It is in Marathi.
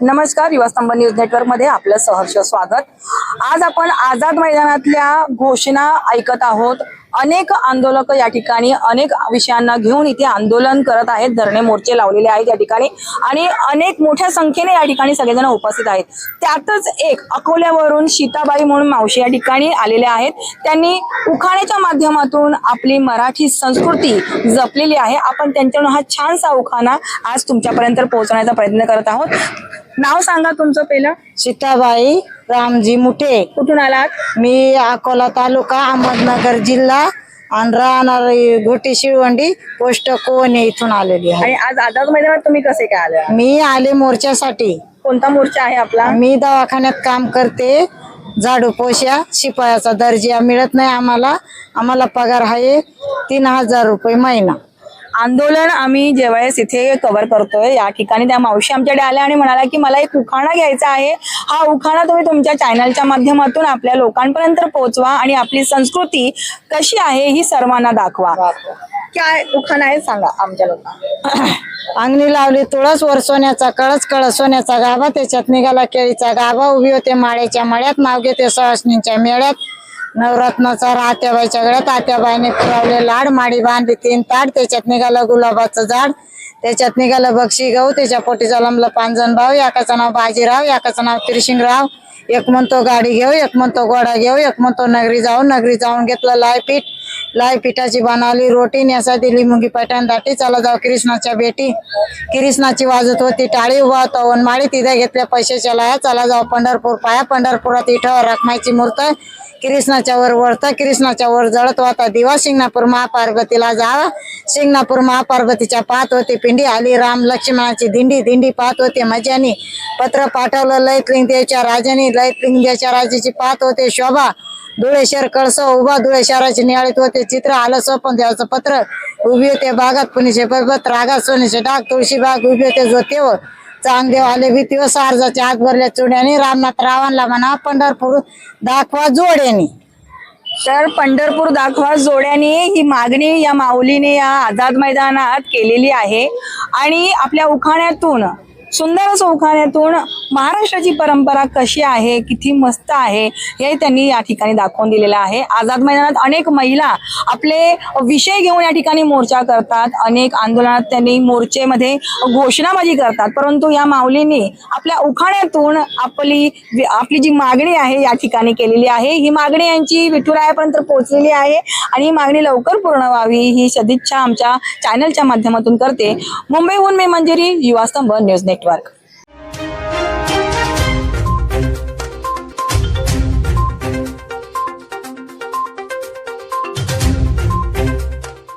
नमस्कार युवास्तंभ न्यूज नेटवर्कमध्ये आपलं सहर्ष स्वागत. आज आपण आझाद मैदानातल्या घोषणा ऐकत आहोत. अनेक आंदोलक या ठिकाणी अनेक विषयांना घेऊन इथे आंदोलन करत आहेत. धरणे मोर्चे लावलेले आहेत या ठिकाणी आणि अनेक मोठ्या संख्येने या ठिकाणी सगळेजण उपस्थित आहेत. त्यातच एक अकोल्यावरून सीताबाई म्हणून मावशी या ठिकाणी आलेल्या आहेत. त्यांनी उखाण्याच्या माध्यमातून आपली मराठी संस्कृती जपलेली आहे. आपण त्यांच्याकडून हा छानसा उखाणा आज तुमच्यापर्यंत पोहोचवण्याचा प्रयत्न करत आहोत. नाव सांगा तुमचं पहिलं. सीताबाई रामजी मुठे. कुठून आलात? मी अकोला तालुका अहमदनगर जिल्हा आणि राहणार घोटी शिळवंडी पोस्ट कोणे इथून आलेली आहे. आणि आज आझाद मैदानात तुम्ही कसे काय आले मी आले मोर्चासाठी. कोणता मोर्चा आहे आपला? मी दवाखान्यात काम करते. झाडू पोशा शिपायाचा दर्जा मिळत नाही आम्हाला. आम्हाला पगार आहे तीन हजार रुपये महिना. आंदोलन आम्ही ज्यावेळेस इथे कव्हर करतोय. या ठिकाणी त्या मावशी आमच्याकडे आल्या आणि म्हणाला की मला एक उखाणा घ्यायचा आहे. हा उखाणा तुम्ही तुमच्या चॅनलच्या माध्यमातून आपल्या लोकांपर्यंत पोहोचवा आणि आपली संस्कृती कशी आहे ही सर्वांना दाखवा. काय उखाणा आहे सांगा आमच्या लोकांना. अंगणी लावली तुळस वर सोन्याचा कळस कळस सोन्याचा गाभा त्याच्यात निघाला केळीचा गाभा. उभी होते माळ्याच्या मळ्यात नाव घेते सवासणींच्या मेळ्यात. नवरत्नाचा रात्याबाईच्या गळ्यात आत्याबाईने पुरवले लाड माडी बांधली तीन ताट त्याच्यात निघालं गुलाबाचं झाड त्याच्यात निघालं बक्षी गहू त्याच्या पोटी जलमलं पांजण भाऊ एकाचं नाव बाजीराव एकाचं नाव त्रिशिंगराव एक म्हणतो गाडी घेऊ एक म्हणतो घोडा घेऊ एक म्हणतो नगरी जाऊ नगरी जाऊन घेतलं लायपीठ. लायपीठाची बनवली रोटी नेसा दिली मुंगी पैठण दाटी चला जाऊ कृष्णाच्या बेटी. कृष्णाची वाजत होती टाळी उभा होता वनमाळी तिथे घेतल्या पैशाच्या लाया चला जाऊ पंढरपूर पाया पंढरपुरात इथं रखमाईची मूर्त कृष्णाच्या वर वळता कृष्णाच्या वर जळत होता दिवा शिंगणापूर महापार्वतीला जावा. शिंगणापूर महापार्वतीच्या पाहत होती पिंडी आली राम लक्ष्मणाची दिंडी दिंडी पाहत होते मजानी पत्र पाठवलं लयत लिंगदेच्या राजानी लयत लिंगदेच्या राजाची पाहत होते शोभा. धुळेश्वर कळसा उभा धुळेश्वराची नियाळीत होते चित्र आलं स्वपन देवाचं पत्र. उभी होते बागात पुणेचे पर्वत रागात सोनेचे डाग तुळशी बाग उभी होते जोतेव चांगदेव आले भीतीव सारजाच्या आग भरल्या चुड्याने रामनाथ रावणला म्हणा पंढरपूर दाखवा जोड्याने. तर पंढरपूर दाखवा जोड्याने. ही मागणी या माऊलीने या आझाद मैदानात केलेली आहे. आणि आपल्या उखाण्यातून सुंदर चौखान्यातून महाराष्ट्राची परंपरा कशी आहे किती मस्त आहे हे त्यांनी या ठिकाणी दाखवून दिलेलं आहे. आझाद मैदानात अनेक महिला आपले विषय घेऊन या ठिकाणी मोर्चा करतात. अनेक आंदोलनात त्यांनी मोर्चेमध्ये घोषणाबाजी करतात. परंतु या माऊलींनी आपल्या उखाण्यातून आपली आपली जी मागणी आहे या ठिकाणी केलेली आहे. ही मागणी यांची विठुरायापर्यंत पोहोचलेली आहे आणि ही मागणी लवकर पूर्ण व्हावी ही सदिच्छा आमच्या चॅनलच्या माध्यमातून करते. मुंबईहून मी मंजिरी युवास्तंभ न्यूज नेटवर्क